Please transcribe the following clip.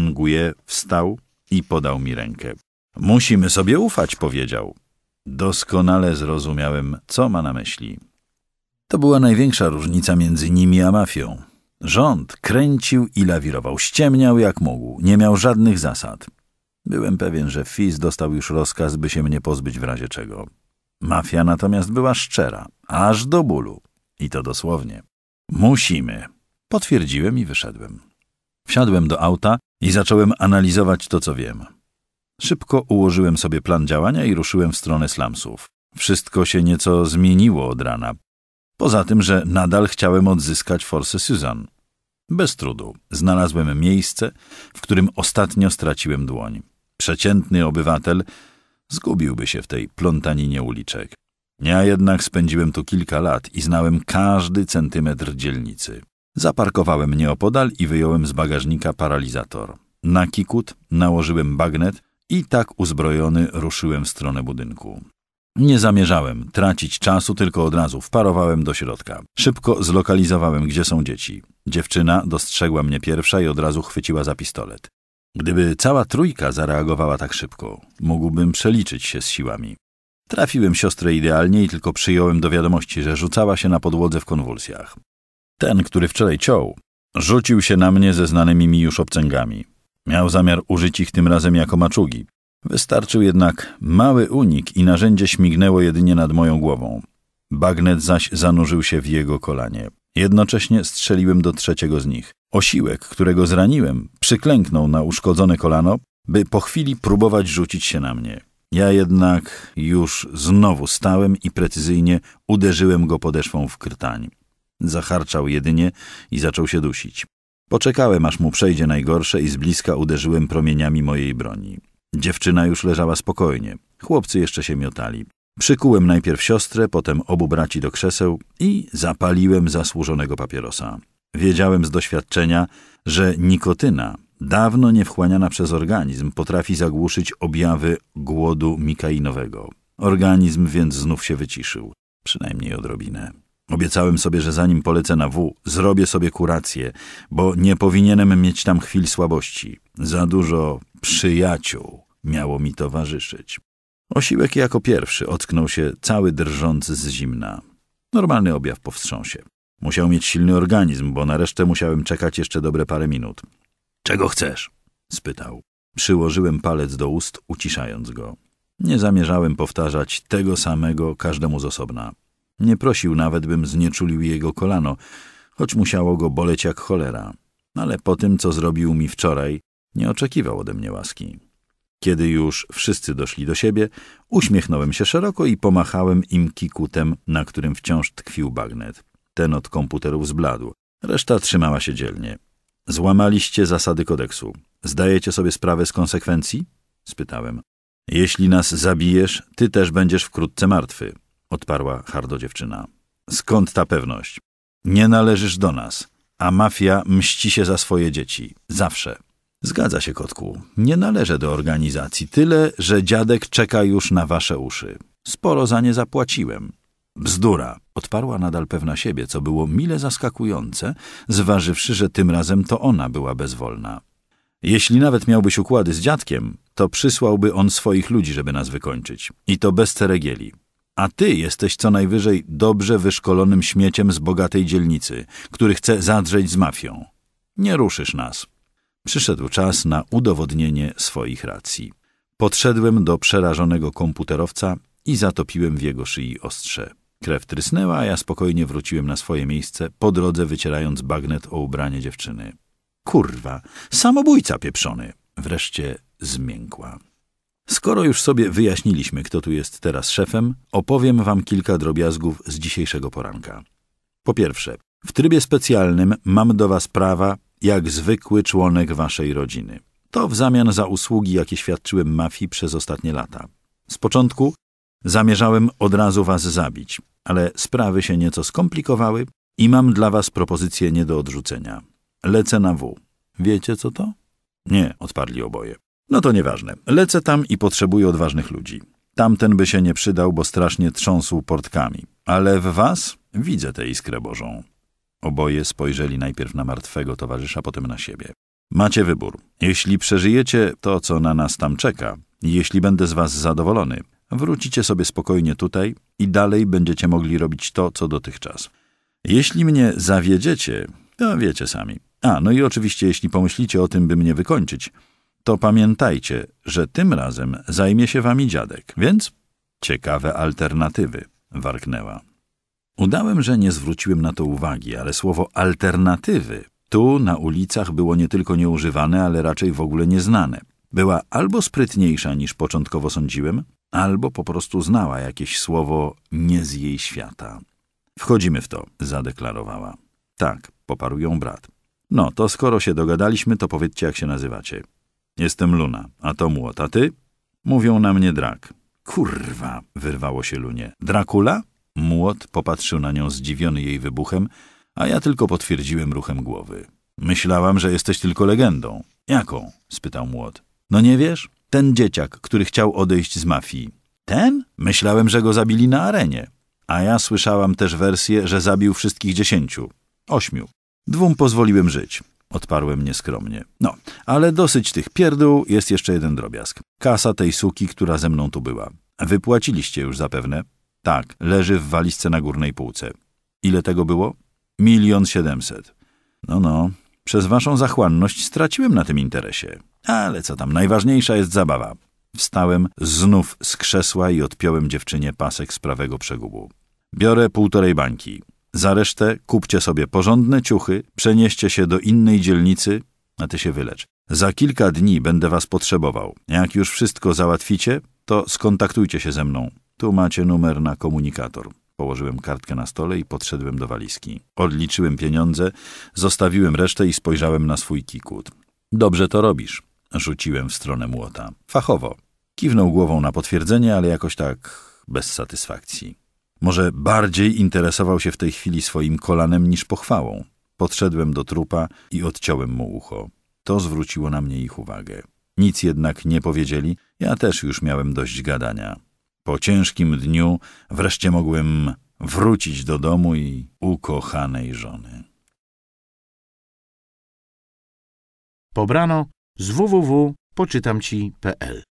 Nguje wstał i podał mi rękę. Musimy sobie ufać, powiedział. Doskonale zrozumiałem, co ma na myśli. To była największa różnica między nimi a mafią. Rząd kręcił i lawirował, ściemniał jak mógł, nie miał żadnych zasad. Byłem pewien, że Fizz dostał już rozkaz, by się mnie pozbyć w razie czego. Mafia natomiast była szczera, aż do bólu. I to dosłownie. Musimy. Potwierdziłem i wyszedłem. Wsiadłem do auta i zacząłem analizować to, co wiem. Szybko ułożyłem sobie plan działania i ruszyłem w stronę slumsów. Wszystko się nieco zmieniło od rana. Poza tym, że nadal chciałem odzyskać forsę Susan. Bez trudu znalazłem miejsce, w którym ostatnio straciłem dłoń. Przeciętny obywatel zgubiłby się w tej plątaninie uliczek. Ja jednak spędziłem tu kilka lat i znałem każdy centymetr dzielnicy. Zaparkowałem nieopodal i wyjąłem z bagażnika paralizator. Na kikut nałożyłem bagnet i tak uzbrojony ruszyłem w stronę budynku. Nie zamierzałem tracić czasu, tylko od razu wparowałem do środka. Szybko zlokalizowałem, gdzie są dzieci. Dziewczyna dostrzegła mnie pierwsza i od razu chwyciła za pistolet. Gdyby cała trójka zareagowała tak szybko, mógłbym przeliczyć się z siłami. Trafiłem siostrę idealnie i tylko przyjąłem do wiadomości, że rzucała się na podłodze w konwulsjach. Ten, który wczoraj ciął, rzucił się na mnie ze znanymi mi już obcęgami. Miał zamiar użyć ich tym razem jako maczugi. Wystarczył jednak mały unik i narzędzie śmignęło jedynie nad moją głową. Bagnet zaś zanurzył się w jego kolanie. Jednocześnie strzeliłem do trzeciego z nich. Osiłek, którego zraniłem, przyklęknął na uszkodzone kolano, by po chwili próbować rzucić się na mnie. Ja jednak już znowu stałem i precyzyjnie uderzyłem go podeszwą w krtań. Zacharczał jedynie i zaczął się dusić. Poczekałem, aż mu przejdzie najgorsze i z bliska uderzyłem promieniami mojej broni. Dziewczyna już leżała spokojnie. Chłopcy jeszcze się miotali. Przykułem najpierw siostrę, potem obu braci do krzeseł i zapaliłem zasłużonego papierosa. Wiedziałem z doświadczenia, że nikotyna, dawno niewchłaniana przez organizm, potrafi zagłuszyć objawy głodu mikainowego. Organizm więc znów się wyciszył, przynajmniej odrobinę. Obiecałem sobie, że zanim polecę na W, zrobię sobie kurację, bo nie powinienem mieć tam chwil słabości. Za dużo przyjaciół miało mi towarzyszyć. Osiłek jako pierwszy ocknął się cały drżący z zimna. Normalny objaw po wstrząsie. Musiał mieć silny organizm, bo na resztę musiałem czekać jeszcze dobre parę minut. Czego chcesz? spytał. Przyłożyłem palec do ust, uciszając go. Nie zamierzałem powtarzać tego samego każdemu z osobna. Nie prosił nawet, bym znieczulił jego kolano, choć musiało go boleć jak cholera. Ale po tym, co zrobił mi wczoraj, nie oczekiwał ode mnie łaski. Kiedy już wszyscy doszli do siebie, uśmiechnąłem się szeroko i pomachałem im kikutem, na którym wciąż tkwił bagnet. Ten od komputerów zbladł. Reszta trzymała się dzielnie. Złamaliście zasady kodeksu. Zdajecie sobie sprawę z konsekwencji? spytałem. Jeśli nas zabijesz, ty też będziesz wkrótce martwy, odparła hardo dziewczyna. Skąd ta pewność? Nie należysz do nas, a mafia mści się za swoje dzieci. Zawsze. Zgadza się, kotku. Nie należę do organizacji. Tyle, że dziadek czeka już na wasze uszy. Sporo za nie zapłaciłem. Bzdura, odparła nadal pewna siebie, co było mile zaskakujące, zważywszy, że tym razem to ona była bezwolna. Jeśli nawet miałbyś układy z dziadkiem, to przysłałby on swoich ludzi, żeby nas wykończyć. I to bez ceregieli. A ty jesteś co najwyżej dobrze wyszkolonym śmieciem z bogatej dzielnicy, który chce zadrzeć z mafią. Nie ruszysz nas. Przyszedł czas na udowodnienie swoich racji. Podszedłem do przerażonego komputerowca i zatopiłem w jego szyi ostrze. Krew trysnęła, a ja spokojnie wróciłem na swoje miejsce, po drodze wycierając bagnet o ubranie dziewczyny. Kurwa, samobójca pieprzony! Wreszcie zmiękła. Skoro już sobie wyjaśniliśmy, kto tu jest teraz szefem, opowiem wam kilka drobiazgów z dzisiejszego poranka. Po pierwsze, w trybie specjalnym mam do was prawa jak zwykły członek waszej rodziny. To w zamian za usługi, jakie świadczyłem mafii przez ostatnie lata. Z początku zamierzałem od razu was zabić, ale sprawy się nieco skomplikowały i mam dla was propozycję nie do odrzucenia. Lecę na W. Wiecie co to? Nie, odparli oboje. No to nieważne. Lecę tam i potrzebuję odważnych ludzi. Tamten by się nie przydał, bo strasznie trząsł portkami. Ale w was widzę tę iskrę Bożą. Oboje spojrzeli najpierw na martwego towarzysza, potem na siebie. Macie wybór. Jeśli przeżyjecie to, co na nas tam czeka, jeśli będę z was zadowolony, wrócicie sobie spokojnie tutaj i dalej będziecie mogli robić to, co dotychczas. Jeśli mnie zawiedziecie, to wiecie sami. A, no i oczywiście, jeśli pomyślicie o tym, by mnie wykończyć, to pamiętajcie, że tym razem zajmie się wami dziadek, więc ciekawe alternatywy, warknęła. Udałem, że nie zwróciłem na to uwagi, ale słowo alternatywy tu na ulicach było nie tylko nieużywane, ale raczej w ogóle nieznane. Była albo sprytniejsza niż początkowo sądziłem, albo po prostu znała jakieś słowo nie z jej świata. Wchodzimy w to, zadeklarowała. Tak, poparł ją brat. No, to skoro się dogadaliśmy, to powiedzcie, jak się nazywacie. Jestem Luna, a to młot, a ty? Mówią na mnie Drak. Kurwa, wyrwało się Lunie. Drakula? Młot popatrzył na nią zdziwiony jej wybuchem, a ja tylko potwierdziłem ruchem głowy. Myślałam, że jesteś tylko legendą. Jaką? spytał młot. No nie wiesz? Ten dzieciak, który chciał odejść z mafii. Ten? Myślałem, że go zabili na arenie. A ja słyszałam też wersję, że zabił wszystkich dziesięciu. Ośmiu. Dwóm pozwoliłem żyć. Odparłem nieskromnie. No, ale dosyć tych pierdół, jest jeszcze jeden drobiazg. Kasa tej suki, która ze mną tu była. Wypłaciliście już zapewne? Tak, leży w walizce na górnej półce. Ile tego było? Milion siedemset. No, no, przez waszą zachłanność straciłem na tym interesie. Ale co tam, najważniejsza jest zabawa. Wstałem znów z krzesła i odpiąłem dziewczynie pasek z prawego przegubu. Biorę półtorej bańki. Za resztę kupcie sobie porządne ciuchy, przenieście się do innej dzielnicy, a ty się wylecz. Za kilka dni będę was potrzebował. Jak już wszystko załatwicie, to skontaktujcie się ze mną. Tu macie numer na komunikator. Położyłem kartkę na stole i podszedłem do walizki. Odliczyłem pieniądze, zostawiłem resztę i spojrzałem na swój kikut. Dobrze to robisz, rzuciłem w stronę młota. Fachowo. Kiwnął głową na potwierdzenie, ale jakoś tak bez satysfakcji. Może bardziej interesował się w tej chwili swoim kolanem niż pochwałą. Podszedłem do trupa i odciąłem mu ucho. To zwróciło na mnie ich uwagę. Nic jednak nie powiedzieli, ja też już miałem dość gadania. Po ciężkim dniu wreszcie mogłem wrócić do domu i ukochanej żony. Pobrano z www.poczytamci.pl